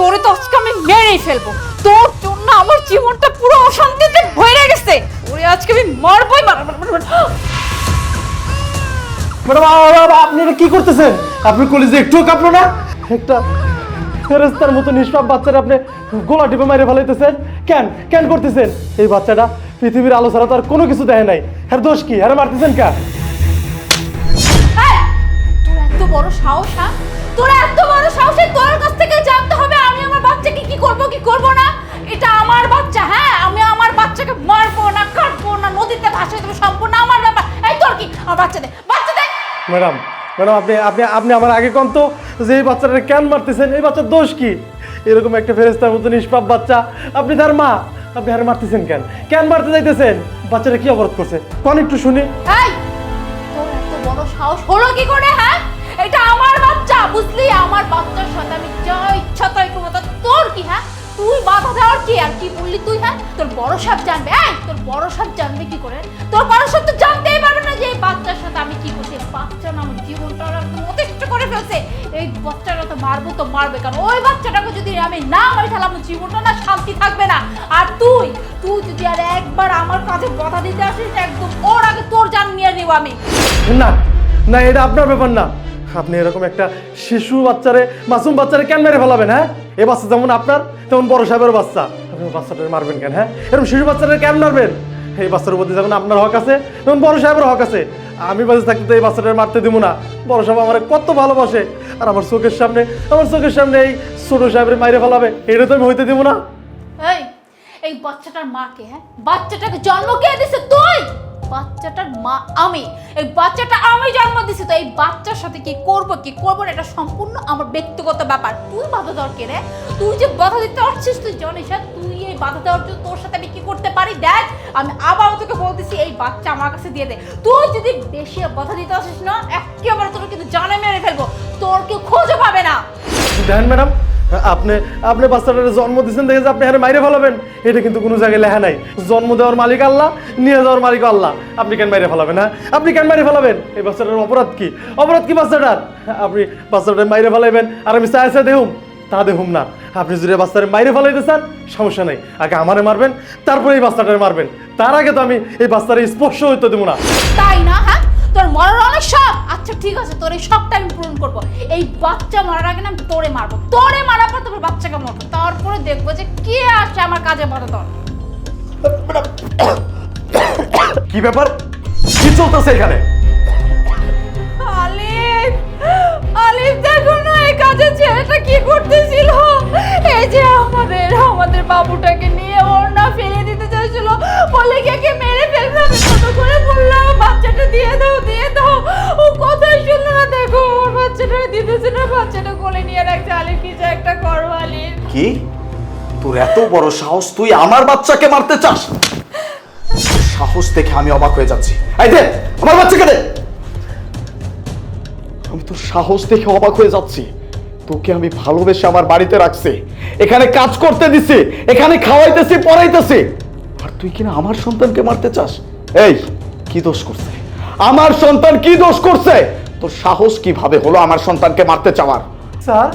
তোরে তো আজকে আমি মেরেই ফেলব। তোর জন্য আমার জীবনটা পুরো অশান্তিতে ভরে গেছে। ওরে আজকে আমি মারবই মার মার, মার, মার। ম্যাডাম আপনি এটা কি করতেছেন? আপনি কলেজে একটুও কাঁপলো না? একটা ফেরেস্তার মতো নিষ্পাপ বাচ্চারা আপনি গোলা টিপে মাইরে ফেলাইতেছেন? কেন? কেন করতেছেন? এই বাচ্চাটা পৃথিবীর আলো ছাড়া তো আর কোনো কিছু দেখে নাই। হ্যাঁ দোষ কি? হ্যাঁ মারতেছেন এই, তোর এত বড় সাহস হ্যাঁ? তোর এত বড় সাহস তোর কাছ থেকে আমার বাচ্চা দে বাচ্চা দে ম্যাডাম ম্যাডাম আপনি আপনি আপনি আমার আগে কোন তো যে এই বাচ্চাটা কেন মারতেছেন? এই বাচ্চার দোষ কি? এরকম একটা ফেরেস্তার মতো নিষ্পাপ বাচ্চা। আপনি তার মা আপনি হারে মারতেছেন কেন? কেন মারতে যাইতেছেন? বাচ্চাটা কি করছে? কোন একটু শুনি। এই তোর এত বড় সাহস হলো কি করে হ্যাঁ? এটা আমার বাচ্চা বুঝলি? আমার বাচ্চার সাথে আমি যা ইচ্ছা তাই করব তা তোর কি হ্যাঁ? তুই বাধা দেওয়ার কি আর কি বললি তুই হ্যাঁ? তোর বড় সাপ জানবে এই তোর বড় সাপ জানবে কি করে? তোর বড় সাপ তো জানতেই পারবে না যে বাচ্চার সাথে আমি কি করছি? বাচ্চা না আমার জীবনটা একদম অতিষ্ঠ করে ফেলছে। এই বাচ্চাটা তো মারবো তো মারবে কারণ ওই বাচ্চাটাকে যদি আমি না মারি তাহলে আমার জীবনটা না শান্তি থাকবে না। আর তুই তুই যদি আর একবার আমার কাছে বাধা দিতে আসিস, একদম ওর আগে তোর জান নিয়ে নেব আমি। না না, এটা আপনার ব্যাপার না। আপনি এরকম একটা শিশু বাচ্চারে, মাসুম বাচ্চারে কেন মেরে ফেলাবেন হ্যাঁ? এ বাচ্চা যেমন আপনার, তেমন বড় সাহেবের বাচ্চা। আপনি বাচ্চাটাকে মারবেন কেন হ্যাঁ? এরকম শিশু বাচ্চাটা কেন মারবেন? এই বাচ্চার প্রতি যেমন আপনার হক আছে তেমন বড় সাহেবের হক আছে। আমি বাজে থাকতে তো এই বাচ্চাটা মারতে দিব না। বড় সাহেব আমার কত ভালোবাসে। আর আমার চোখের সামনে, আমার চোখের সামনে এই ছোট সাহেবের মাইরে ফেলাবে, এটা তো আমি হইতে দিব না। এই এই বাচ্চাটার মাকে হ্যাঁ? বাচ্চাটাকে জন্ম কে দিছে তুই? বাচ্চাটার মা আমি। এই বাচ্চাটা আমি জন্ম দিছি তো এই বাচ্চার সাথে কি করব কি করব না, এটা সম্পূর্ণ আমার ব্যক্তিগত ব্যাপার। তুই বাধা দেওয়ার কে রে? তুই যে বাধা দিতে পারছিস তুই জানিস হ্যাঁ? তুই এই বাধা দেওয়ার জন্য তোর সাথে আমি কি করতে পারি? দেখ আমি আবার তোকে বলতেছি, এই বাচ্চা আমার কাছে দিয়ে দে। তুই যদি বেশি বাধা দিতে আসিস না, একেবারে তোর কিন্তু জানে মেরে ফেলব। তোর কেউ খোঁজও পাবে না। দেখেন ম্যাডাম, আপনি আপনি বাচ্চাটার জন্ম দিচ্ছেন দেখে যে আপনি হারে মাইরে ফেলাবেন। এটা কিন্তু কোনো জায়গায় লেখা নাই। জন্ম দেওয়ার মালিক আল্লাহ, নিয়ে যাওয়ার মালিক আল্লাহ। আপনি কেন মাইরে ফেলাবেন হ্যাঁ? আপনি কেন মাইরে ফেলাবেন? এই বাচ্চাটার অপরাধ কি? অপরাধ কি বাচ্চাটার? আপনি বাচ্চাটার মাইরে ফেলাইবেন। আর আমি চাই চাই দেহুম। তা দেখুন না। আপনি যদি বাচ্চারে মাইরে ফেলাইতে চান সমস্যা নেই। আগে আমারে মারবেন তারপরে এই বাচ্চাটারে মারবেন। তার আগে তো আমি এই বাচ্চারে স্পর্শ হইতে দেবো না। তাই না হ্যাঁ? তোর মরার অনেক শখ। আচ্ছা ঠিক আছে তোর এই শখটা আমি পূরণ করব। এই বাচ্চা মারার আগে না তোরে মারবো। তোরে মারার পর তারপর বাচ্চাকে মারবো। তারপরে দেখব যে কে আসছে আমার কাজে বাধা তোর কি ব্যাপার? কি চলতেছে এখানে? আলিফ! আলিফ দেখো না কাজে ছেলেটা কি করতেছিল? এই যে আমাদের আমাদের বাবুটাকে নিয়ে ওর না ফেলে দিতে চাইছিল। বলে কে মেরে ফেলবে? আমি কত করে বললাম, বাচ্চাটা দিয়ে দাও দিয়ে দাও। ও কথাই শুনলো না, দেখো, ওর বাচ্চাটা দিতেছে না, বাচ্চাটা কোলে নিয়ে রাখছে। আলিফ কিছু একটা করো কি? তোর এত বড় সাহস, তুই আমার বাচ্চাকে মারতে চাস? সাহস দেখে আমি অবাক হয়ে যাচ্ছি। এই দে আমার বাচ্চাকে দে। আমি তোর সাহস দেখে অবাক হয়ে যাচ্ছি। তোকে আমি ভালোবেসে আমার বাড়িতে রাখছি। এখানে কাজ করতে দিছি এখানে খাওয়াইতেছি পড়াইতেছি। আর তুই কিনা আমার সন্তানকে মারতে চাস? এই কি দোষ করছে? আমার সন্তান কি দোষ করছে? তোর সাহস কীভাবে হলো আমার সন্তানকে মারতে চাওয়ার? স্যার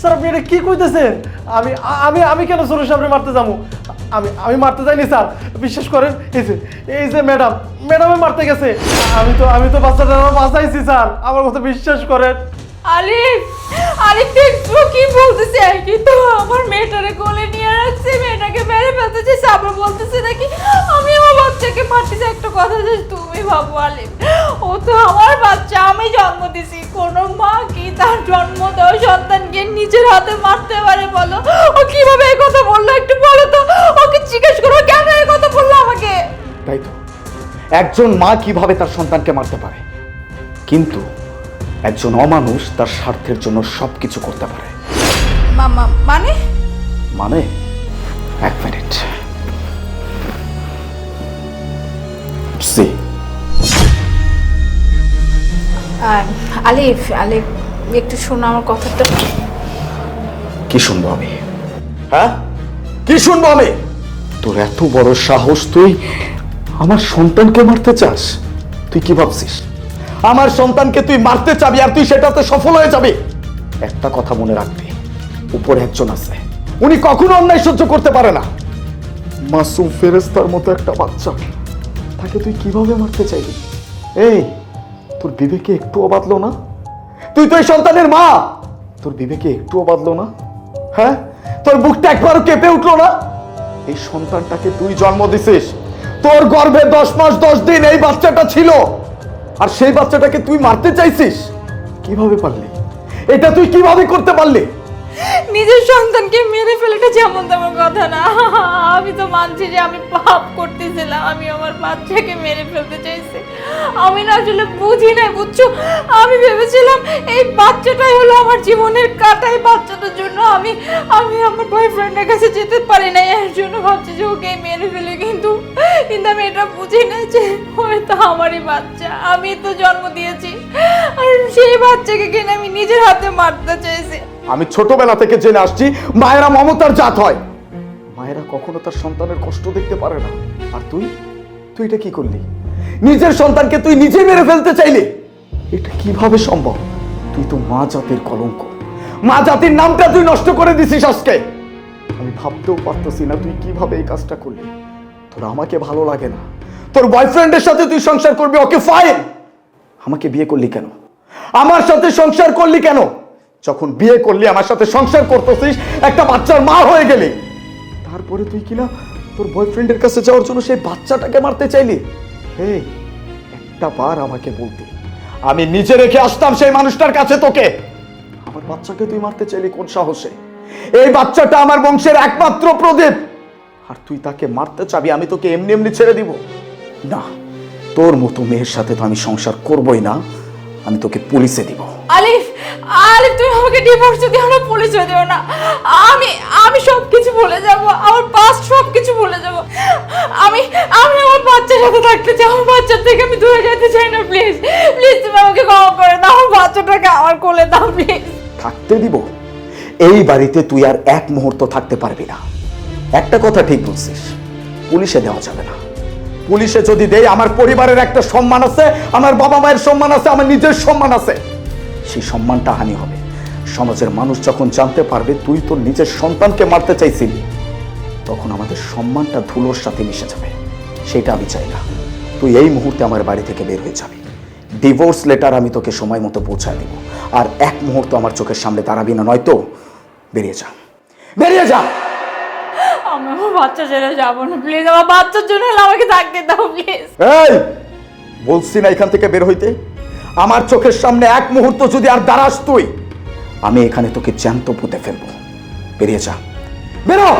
স্যার আপনি এটা কি কইতেছেন? আমি আমি আমি কেন সরুর সামনে মারতে যাব? আমি আমি মারতে যাইনি স্যার। বিশ্বাস করেন এই যে এই যে ম্যাডাম ম্যাডামে মারতে গেছে। আমি তো আমি তো বাচ্চাটা বাঁচাইছি স্যার। আমার কথা বিশ্বাস করেন। আলিফ! আলিফ দেখছ কি বলতেছে? আর কি তো আমার মেয়েটারে কোলে নিয়ে রাখছে মেয়েটাকে মেরে ফেলতেছে আবার বলতেছে নাকি, আমি আমার বাচ্চাকে মারতেছি একটা কথা যে তুমি ভাবো আলিফ ও তো আমার বাচ্চা, আমি জন্ম দিছি। কোন মা কি তার জন্ম দেওয়া সন্তানকে নিজের হাতে মারতে পারে বলো? ও কীভাবে এই কথা বলল একটু বলো তো? ওকে জিজ্ঞেস করো, কেন এই কথা বলল আমাকে? তাই তো। একজন মা কীভাবে তার সন্তানকে মারতে পারে? কিন্তু একজন অমানুষ তার স্বার্থের জন্য সবকিছু করতে পারে। মানে? মানে? এক মিনিট। সি। আলিফ আলিফ একটু শোনো আমার কথাটা। কি শুনব আমি? হ্যাঁ? কি শুনব আমি? তোর এত বড় সাহস তুই আমার সন্তানকে মারতে চাস? তুই কি ভাবছিস? আমার সন্তানকে তুই মারতে চাবি আর তুই সেটাতে সফল হয়ে যাবি। একটা কথা মনে রাখবি, উপরে একজন আছে। উনি কখনো অন্যায় সহ্য করতে পারে না। মাসুম ফেরেস্তার মতো একটা বাচ্চা। তাকে তুই কীভাবে মারতে চাইবি? এই, তোর বিবেকে একটুও বাদলো না? তুই তো এই সন্তানের মা। তোর বিবেকে একটুও বাদলো না? হ্যাঁ? তোর বুকটা একবারও কেঁপে উঠল না? এই সন্তানটাকে তুই জন্ম দিছিস। তোর গর্ভে দশ মাস দশ দিন এই বাচ্চাটা ছিল। আর সেই বাচ্চাটাকে তুই মারতে চাইছিস? কীভাবে পারলি? এটা তুই কীভাবে করতে পারলি? নিজের সন্তানকে মেরে ফেলেটা যেমন তেমন কথা না। আমি তো মানছি যে আমি পাপ করতেছিলাম, আমি আমার বাচ্চাকে মেরে ফেলতে চাইছি। আমি না আসলে বুঝি নাই, বুঝছ? আমি ভেবেছিলাম এই বাচ্চাটাই হলো আমার জীবনের কাটাই বাচ্চাটার জন্য। আমি আমি আমার বয়ফ্রেন্ডের কাছে যেতে পারি নাই, এর জন্য ভাবছি যে ওকে মেরে ফেলে। কিন্তু কিন্তু আমি এটা বুঝি না যে হয়তো আমারই বাচ্চা। আমি তো জন্ম দিয়েছি, আর সেই বাচ্চাকে কিনে আমি নিজের হাতে মারতে চাইছি। আমি ছোটবেলা থেকে জেনে আসছি, মায়েরা মমতার জাত হয়। মায়েরা কখনো তার সন্তানের কষ্ট দেখতে পারে না। আর তুই? তুই এটা কি করলি? নিজের সন্তানকে তুই নিজে মেরে ফেলতে চাইলি? এটা কীভাবে সম্ভব? তুই তো মা জাতির কলঙ্ক। মা জাতির নামটা তুই নষ্ট করে দিছিস আজকে। আমি ভাবতেও পারতেছি না তুই কীভাবে এই কাজটা করলি। তোর আমাকে ভালো লাগে না। তোর বয়ফ্রেন্ডের সাথে তুই সংসার করবি, ওকে ফাইন আমাকে বিয়ে করলি কেন? আমার সাথে সংসার করলি কেন? যখন বিয়ে করলি, আমার সাথে সংসার করতেছিস, একটা বাচ্চার মা হয়ে গেলি। তারপরে তুই কিনা তোর বয়ফ্রেন্ডের কাছে যাওয়ার জন্য সেই বাচ্চাটাকে মারতে চাইলি? এই একটা বার আমাকে বলতি। আমি নিজে রেখে আসতাম সেই মানুষটার কাছে তোকে। আমার বাচ্চাকে তুই মারতে চাইলি কোন সাহসে? এই বাচ্চাটা আমার বংশের একমাত্র প্রদীপ। আর তুই তাকে মারতে চাবি, আমি তোকে এমনি এমনি ছেড়ে দিব। না, তোর মতো মেয়ের সাথে তো আমি সংসার করবই না। আমি তোকে পুলিশে দিব। আলিফ আলিফ তুমি আমাকে ডিভোর্স দিও না পুলিশে দিও না। আমি আমি সব কিছু ভুলে যাব আমার পাস্ট সব কিছু ভুলে যাব। আমি আমি আমার বাচ্চার সাথে থাকতে চাই আমার বাচ্চার থেকে আমি দূরে যেতে চাই না প্লিজ প্লিজ তুমি আমাকে ক্ষমা করে দাও আমার বাচ্চাটাকে আমার কোলে দাও প্লিজ থাকতে দিব? এই বাড়িতে তুই আর এক মুহূর্ত থাকতে পারবি না। একটা কথা ঠিক বলছিস পুলিশে দেওয়া যাবে না। পুলিশে যদি দেই, আমার পরিবারের একটা সম্মান আছে, আমার বাবা মায়ের সম্মান আছে, আমার নিজের সম্মান আছে। সেই সম্মানটা হানি হবে। সমাজের মানুষ যখন জানতে পারবে, তুই তোর নিজের সন্তানকে মারতে চাইছিলি, তখন আমাদের সম্মানটা ধুলোর সাথে মিশে যাবে। সেটা আমি চাই না। তুই এই মুহূর্তে আমার বাড়ি থেকে বের হয়ে যাবি। ডিভোর্স লেটার আমি তোকে সময় মতো পৌঁছায় দেব। আর এক মুহূর্ত আমার চোখের সামনে দাঁড়াবি না, নয়তো বেরিয়ে যা। বেরিয়ে যা! আমি বাচ্চা ছেড়ে যাব না। প্লিজ আমার বাচ্চার জন্য হলে আমাকে থাকতে দাও প্লিজ এই, বলছি না এখান থেকে বের হইতে। আমার চোখের সামনে এক মুহূর্ত যদি আর দাঁড়াস তুই, আমি এখানে তোকে জ্যান্ত পুঁতে ফেলব। বেরিয়ে যা। বেরো!